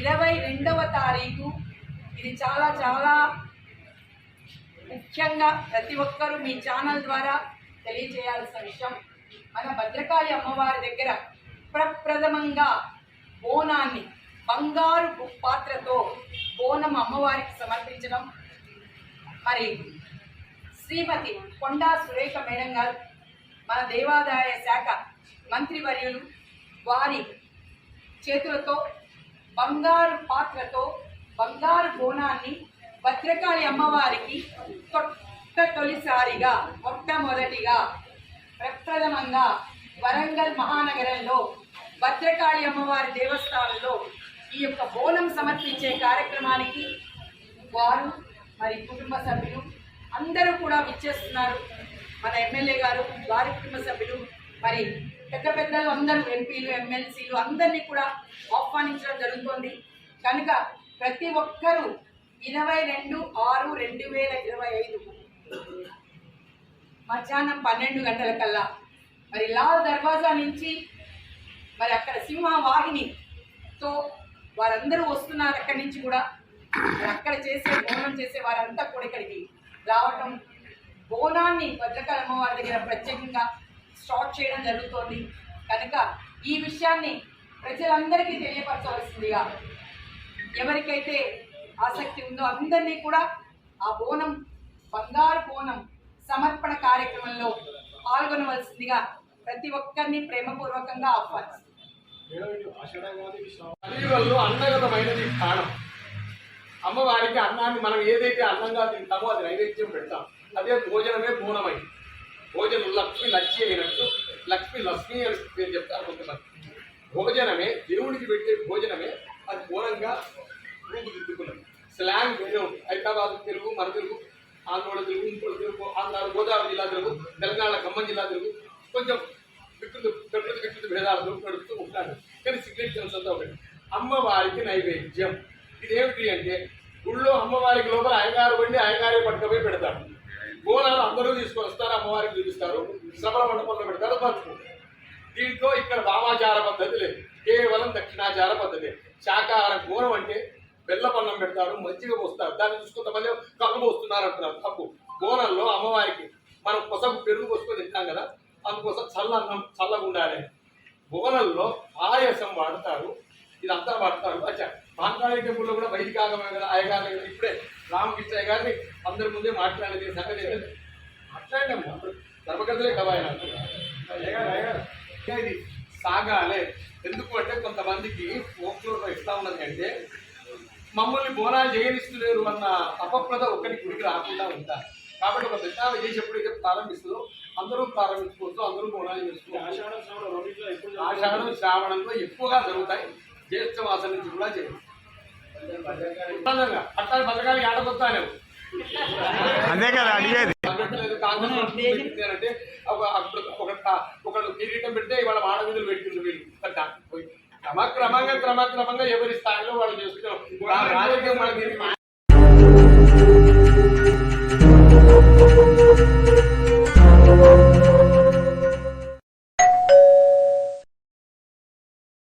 ఇరవై రెండవ తారీఖు. ఇది చాలా చాలా ముఖ్యంగా ప్రతి ఒక్కరూ మీ ఛానల్ ద్వారా తెలియజేయాల్సిన విషయం. మన భద్రకాళి అమ్మవారి దగ్గర ప్రప్రథమంగా బోనాన్ని బంగారు పాత్రతో బోనం అమ్మవారికి సమర్పించడం. మరి శ్రీమతి కొండా సురేఖ మేడం గారు మన దేవాదాయ శాఖ మంత్రివర్యులు వారి చేతులతో బంగారు పాత్రతో బంగారు బోనాన్ని భద్రకాళి అమ్మవారికి కొత్త తొలిసారిగా మొట్టమొదటిగా ప్రప్రథమంగా వరంగల్ మహానగరంలో భద్రకాళి అమ్మవారి దేవస్థానంలో ఈ యొక్క బోనం సమర్పించే కార్యక్రమానికి వారు మరి కుటుంబ సభ్యులు అందరూ కూడా విచ్చేస్తున్నారు. మన ఎమ్మెల్యే గారు వారి కుటుంబ సభ్యులు మరి పెద్ద పెద్దలు అందరూ ఎంపీలు ఎమ్మెల్సీలు అందరినీ కూడా ఆహ్వానించడం జరుగుతోంది. కనుక ప్రతి ఒక్కరూ ఇరవై రెండు ఆరు రెండు వేల ఇరవై ఐదు మధ్యాహ్నం పన్నెండు గంటల కల్లా మరి లాల్ దర్వాజా నుంచి మరి అక్కడ సింహ వాహినితో వారందరూ వస్తున్నారు అక్కడి నుంచి కూడా. మరి అక్కడ చేసే బోనం చేసే వారంతా కూడా ఇక్కడికి రావటం బోనాన్ని భద్రకాళ అమ్మవారి దగ్గర ప్రత్యేకంగా స్టార్ట్ చేయడం జరుగుతోంది. కనుక ఈ విషయాన్ని ప్రజలందరికీ తెలియపరచవలసిందిగా ఎవరికైతే ఆసక్తి ఉందో అందరినీ కూడా ఆ బోనం బంగారు బోనం సమర్పణ కార్యక్రమంలో పాల్గొనవలసిందిగా ప్రతి ఒక్కరిని ప్రేమపూర్వకంగా ఆహ్వానిస్తుంది అన్నగతమైనది స్థానం అమ్మవారికి అన్నాన్ని మనం ఏదైతే అన్నంగా తింటామో అది నైవేద్యం పెడతాం. అదే భోజనమే బోనమైంది భోజనం లక్ష్మి లక్ష్మి అయినట్టు. లక్ష్మి లక్ష్మి అని పేరు చెప్తారు కొంతమంది. భోజనమే దేవుడికి పెట్టే భోజనమే అది ఘోరంగా రూపుదిద్దుకున్నది స్లాంగ్ వేరే ఉంది. హైదరాబాద్ తెలుగు మన తెలుగు ఆంధ్రోళ తెలుగు ఇంకోటి తెలుగు ఆంధ్ర గోదావరి జిల్లా తెలుగు తెలంగాణ ఖమ్మం జిల్లా తెలుగు కొంచెం వికృతి ప్రకృతి వికృతి భేదాలతో నడుస్తూ ఉంటాడు కానీ సిగ్నేచర్స్ అంతా ఒకటి. అమ్మవారికి నైవేద్యం. ఇదేమిటి అంటే గుళ్ళో అమ్మవారికి లోపల అయ్యగారు వండి అయ్యగారే పట్టుకపోయి పెడతారు. బోనాలు అందరూ తీసుకొని వస్తారు? అమ్మవారికి చూపిస్తారు. శ్రవణ మండపంలో పెడతారు. పంచుకుంటారు దీంట్లో ఇక్కడ వామాచార పద్ధతి లేదు. కేవలం దక్షిణాచార పద్ధతి. శాకాహార బోనం అంటే బెల్లపన్నం పెడతారు మంచిగా పోస్తారు. దాన్ని చూసుకుంటే మళ్ళీ కళ్ళు పోస్తున్నారు అంటున్నారు. తప్పు. బోనంలో అమ్మవారికి మనం కొసకు పెరుగు పోసుకొని తింటాం కదా? అందుకోసం చల్లన్నం చల్లగా ఉండాలి బోనల్లో పాయసం వాడతారు. ఇదంతా వాడతారు. అచ్చా. మాట్లాడే టెంపుల్లో కూడా వైదిక ఆగమే కదా అయ్యగారు ఇప్పుడే రామకృష్ణయ్య గారిని అందరి ముందే మాట్లాడేది ఏంటంటే మాట్లాడినాము. ఇంకా ఇది సాగాలే ఎందుకు అంటే కొంతమందికి ఫోక్లోర్ ఎట్లా ఉన్నది అంటే మమ్మల్ని బోనాలు చేయనిస్తులేరు అన్న అపప్రద ఒక్కరి గుడికి రాకుండా ఉంటారు. కాబట్టి ఒక దశావ చేసి ఎప్పుడైతే ప్రారంభిస్తుందో అందరూ ప్రారంభించుకోవచ్చు అందరూ బోనాలు చేసుకోవచ్చు. ఆషాఢం శ్రావణంలో ఎక్కువగా జరుగుతాయి. జ్యేష్ఠ మాసం నుంచి కూడా చేయాలి అట్లా పథకాలు ఆడబోతాను అంతే కదా అడిగేది. ఒక ఒకళ్ళు కిరీటం పెడితే ఇవాళ మాడవీధులు పెట్టిండ్రు వీళ్ళు క్రమక్రమంగా క్రమక్రమంగా ఎవరి స్థాయిలో వాళ్ళు చేస్తున్నారు రాజకీయం మనకి